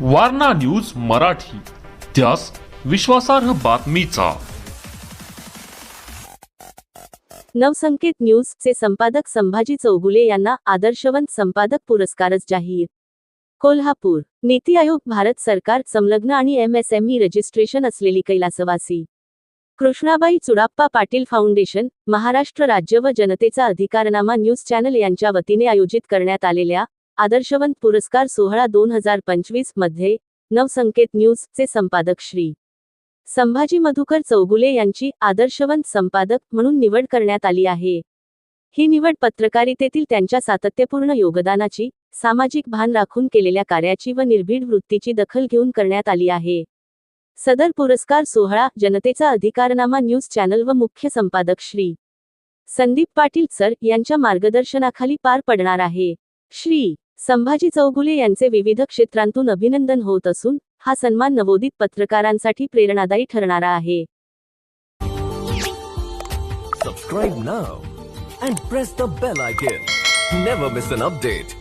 Warna news Marathi. त्यास विश्वासार्ह बातमीचा. नवसंकेत न्यूज चे संपादक संभाजी चौगुले यांना आदर्शवंत संपादक पुरस्कारच जाहीर. कोल्हापूर नीती आयोग भारत सरकार संलग्न आणि एमएसएमई रजिस्ट्रेशन असलेली कैलासवासी. कृष्णाबाई चुडाप्पा पाटील फाउंडेशन महाराष्ट्र राज्य व जनतेचा अधिकारनामा न्यूज चॅनल यांच्या वतीने आयोजित करण्यात आलेल्या आदर्शवंत पुरस्कार सोहळा दोन हजार पंचवीसमध्ये नवसंकेत न्यूज चे संपादक श्री. संभाजी मधुकर चौगुले यांची आदर्शवंत संपादक म्हणून निवड करण्यात आली आहे. ही निवड पत्रकारितेतील त्यांच्या सातत्यपूर्ण योगदानाची सामाजिक भान राखून केलेल्या कार्याची व निर्भीड वृत्तीची दखल घेऊन करण्यात आली आहे. सदर पुरस्कार सोहळा जनतेचा अधिकारनामा न्यूज चॅनल व मुख्य संपादक श्री. संदीप पाटील सर यांच्या मार्गदर्शनाखाली पार पडणार आहे. श्री. संभाजी चौगुले यांचे विविध क्षेत्रांतून अभिनंदन होत असून हा सन्मान नवोदित पत्रकारांसाठी प्रेरणादायी ठरणारा आहे Subscribe now and press the bell icon. Never miss an update.